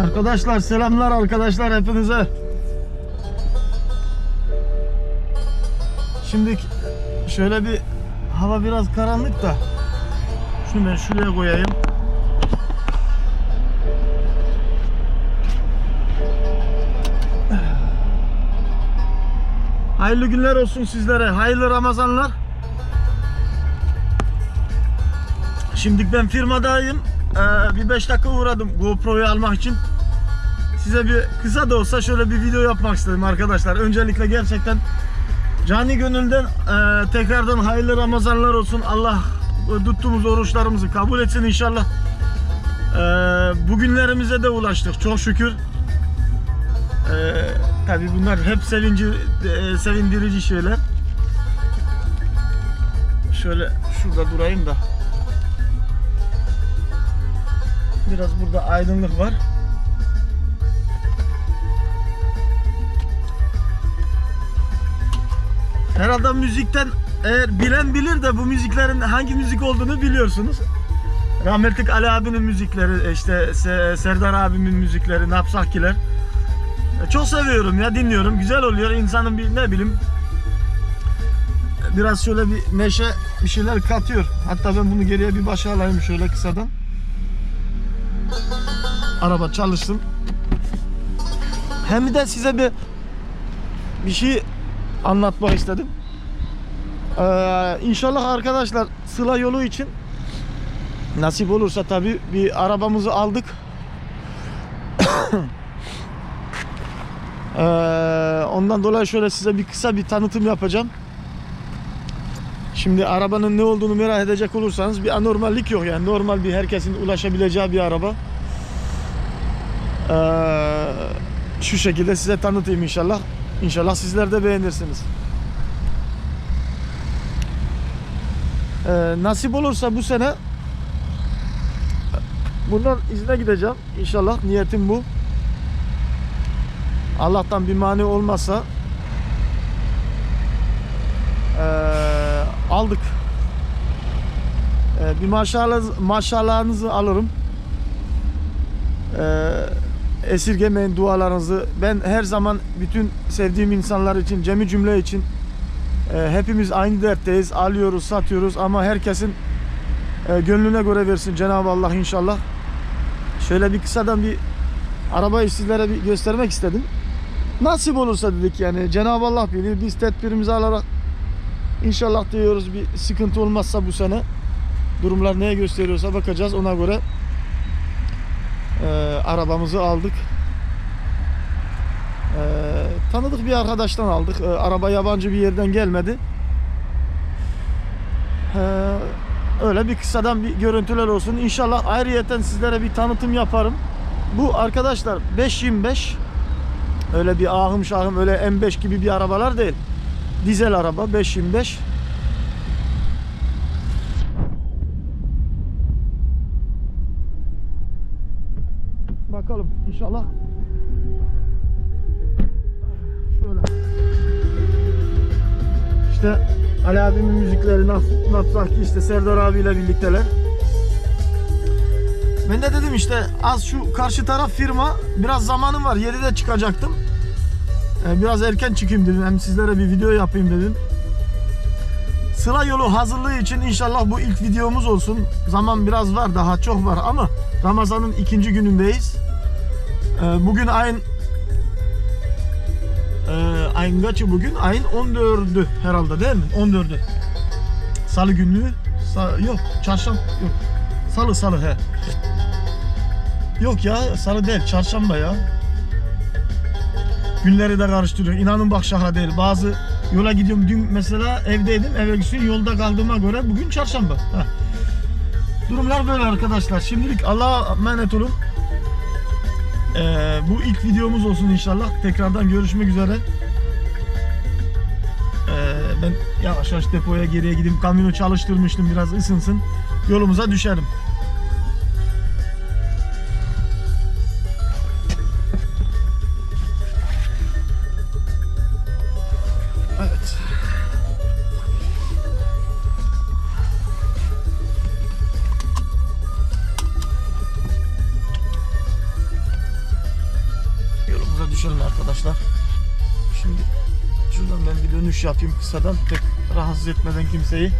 Arkadaşlar selamlar arkadaşlar hepinize. Şimdi şöyle bir hava biraz karanlık da şunu ben şuraya koyayım. Hayırlı günler olsun sizlere. Hayırlı Ramazanlar. Şimdi ben firmadayım. Ee, bir 5 dakika uğradım GoPro'yu almak için. Size bir kısa da olsa şöyle bir video yapmak istedim arkadaşlar. Öncelikle gerçekten cani gönülden e, tekrardan hayırlı Ramazanlar olsun. Allah tuttuğumuz oruçlarımızı kabul etsin inşallah. E, bugünlerimize de ulaştık çok şükür. E, Tabi bunlar hep sevinci, e, sevindirici şeyler. Şöyle şurada durayım da. Biraz burada aydınlık var. Herhalde müzikten eğer bilen bilir de bu müziklerin hangi müzik olduğunu biliyorsunuz. Rahmetlik Ali abinin müzikleri, işte Se- Serdar abimin müzikleri, Napsakkiler. E, Çok seviyorum ya dinliyorum. Güzel oluyor. İnsanın bir ne bileyim biraz şöyle bir neşe bir şeyler katıyor. Hatta ben bunu geriye bir başa alayım şöyle kısadan. Araba çalışsın. Hem de size bir bir şey anlatmak istedim. Ee, inşallah arkadaşlar Sıla yolu için nasip olursa tabi bir arabamızı aldık. Ee, ondan dolayı şöyle size bir kısa bir tanıtım yapacağım. Şimdi arabanın ne olduğunu merak edecek olursanız bir anormallik yok yani normal bir herkesin ulaşabileceği bir araba. Ee, şu şekilde size tanıtayım inşallah. İnşallah sizler de beğenirsiniz. Ee, nasip olursa bu sene bundan izne gideceğim. İnşallah niyetim bu. Allah'tan bir mani olmazsa eee, aldık. Eee, bir maşallah maşallahınızı alırım. Eee, esirgemeyin dualarınızı. Ben her zaman bütün sevdiğim insanlar için, cemi cümle için eee, hepimiz aynı dertteyiz. Alıyoruz, satıyoruz ama herkesin eee, gönlüne göre versin Cenab-ı Allah inşallah. Şöyle bir kısadan bir arabayı sizlere bir göstermek istedim. Nasip olursa dedik yani Cenab-ı Allah bilir biz tedbirimizi alarak inşallah diyoruz bir sıkıntı olmazsa bu sene durumlar neye gösteriyorsa bakacağız ona göre e, arabamızı aldık. E, tanıdık bir arkadaştan aldık. E, araba yabancı bir yerden gelmedi. E, öyle bir kısadan bir görüntüler olsun. İnşallah ayrıyeten sizlere bir tanıtım yaparım. Bu arkadaşlar 525 Öyle bir ahım şahım öyle M5 gibi bir arabalar değil. Dizel araba 525. Bakalım inşallah. Şöyle. İşte Ali abimin müzikleri Naf- Nafsaki işte Serdar abiyle birlikteler. Ben de dedim işte az şu karşı taraf firma biraz zamanım var 7'de çıkacaktım. Ee, Biraz erken çıkayım dedim hem sizlere bir video yapayım dedim. Sıla yolu hazırlığı için inşallah bu ilk videomuz olsun. Zaman biraz var daha çok var ama Ramazan'ın ikinci günündeyiz. Ee, Bugün ayın ee, ayın kaçı bugün? Ayın 14'ü herhalde değil mi? 14'ü. Salı günlüğü. Sa- yok çarşamba yok. Salı salı he. Yok ya salı değil çarşamba ya. Günleri de karıştırıyor. İnanın bak şaka değil. Bazı yola gidiyorum. Dün mesela evdeydim. Eve gün yolda kaldığıma göre bugün çarşamba. Heh. Durumlar böyle arkadaşlar. Şimdilik Allah'a emanet olun. Ee, bu ilk videomuz olsun inşallah. Tekrardan görüşmek üzere. Ee, ben yavaş yavaş depoya geriye gideyim. Kamyonu çalıştırmıştım biraz ısınsın. Yolumuza düşerim. Şimdi şuradan ben bir dönüş yapayım kısadan pek rahatsız etmeden kimseyi.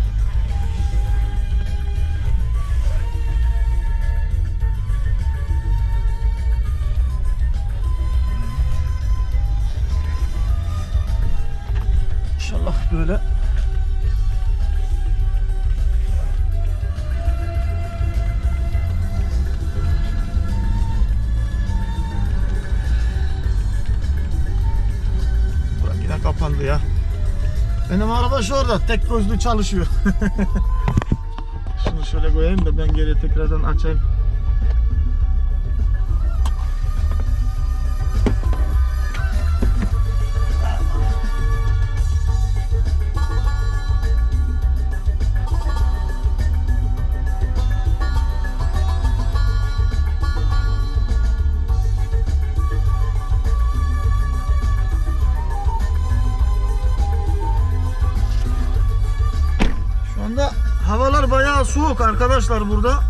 Şu orada tek gözlü çalışıyor. Şunu şöyle koyayım da ben geri tekrardan açayım. Arkadaşlar burada.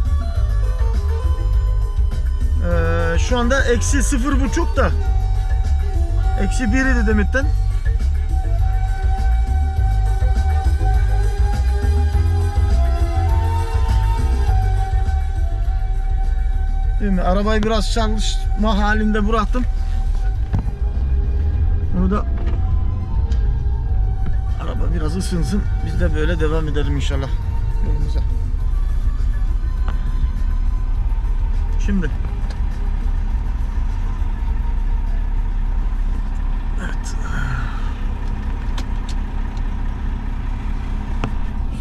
Ee, şu anda eksi sıfır buçuk da. Eksi bir idi demitten. Değil mi? Arabayı biraz çalışma halinde bıraktım. Onu da Araba biraz ısınsın. Biz de böyle devam edelim inşallah yolumuza. Şimdi. Evet.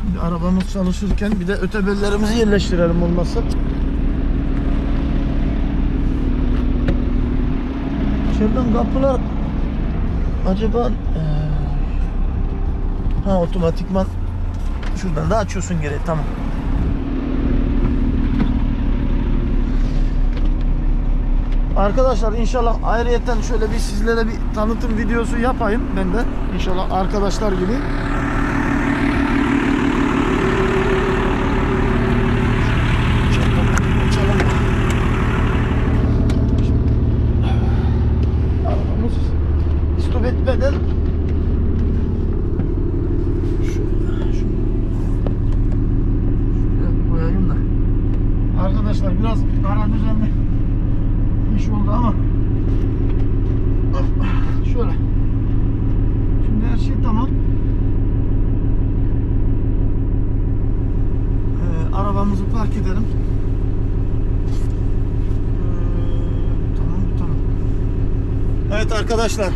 Şimdi arabamız çalışırken bir de ötebellerimizi yerleştirelim olmazsa. İçeriden kapılar acaba eee Ha otomatikman şuradan da açıyorsun geri tamam. Arkadaşlar inşallah ayrıyeten şöyle bir sizlere bir tanıtım videosu yapayım ben de inşallah arkadaşlar gibi. Arabamız istop etmeden Şöyle, şunu şuraya koyayım da. Arkadaşlar biraz ara düzenli iş oldu ama Hop, şöyle. Şimdi her şey tamam. Ee, arabamızı park edelim. Ee, tamam, tamam. Evet arkadaşlar.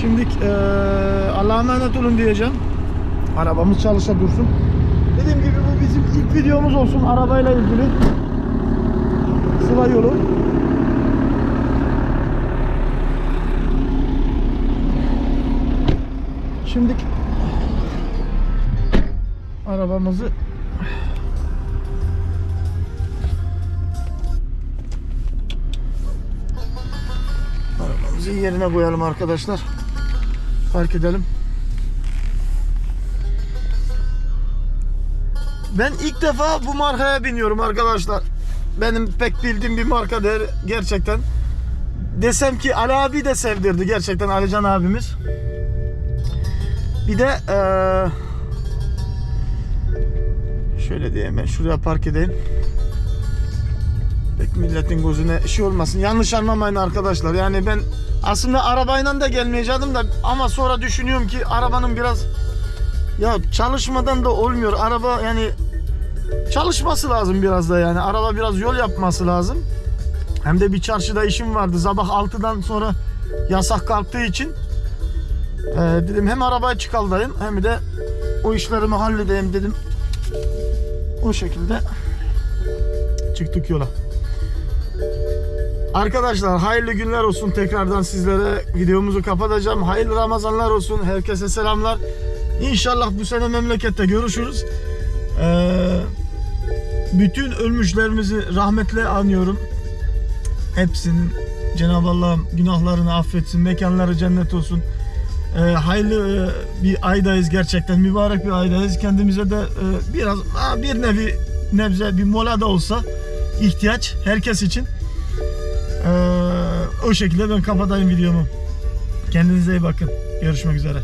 Şimdi eee Allah'a emanet olun diyeceğim. Arabamız çalışa dursun. Dediğim gibi bu bizim ilk videomuz olsun arabayla ilgili. Sıla yolu. Şimdi arabamızı arabamızı yerine koyalım arkadaşlar. Park edelim. Ben ilk defa bu markaya biniyorum arkadaşlar. Benim pek bildiğim bir marka değil gerçekten. Desem ki Ali abi de sevdirdi gerçekten Alican abimiz. Bir de eee, şöyle diyeyim ben şuraya park edeyim. Pek milletin gözüne şey olmasın. Yanlış anlamayın arkadaşlar. Yani ben aslında arabayla da gelmeyecektim de ama sonra düşünüyorum ki arabanın biraz ya çalışmadan da olmuyor. Araba yani çalışması lazım biraz da yani. Araba biraz yol yapması lazım. Hem de bir çarşıda işim vardı. Sabah 6'dan sonra yasak kalktığı için e, dedim hem arabaya çıkaldayım hem de o işlerimi halledeyim dedim. O şekilde çıktık yola. Arkadaşlar hayırlı günler olsun tekrardan sizlere videomuzu kapatacağım. Hayırlı Ramazanlar olsun. Herkese selamlar. İnşallah bu sene memlekette görüşürüz. Ee, bütün ölmüşlerimizi rahmetle anıyorum. Hepsinin Cenab-ı Allah'ım günahlarını affetsin. Mekanları cennet olsun. Ee, hayırlı e, bir aydayız gerçekten. Mübarek bir aydayız. Kendimize de e, biraz ha, bir nevi nebze bir mola da olsa ihtiyaç herkes için. O şekilde ben kapatayım videomu. Kendinize iyi bakın. Görüşmek üzere.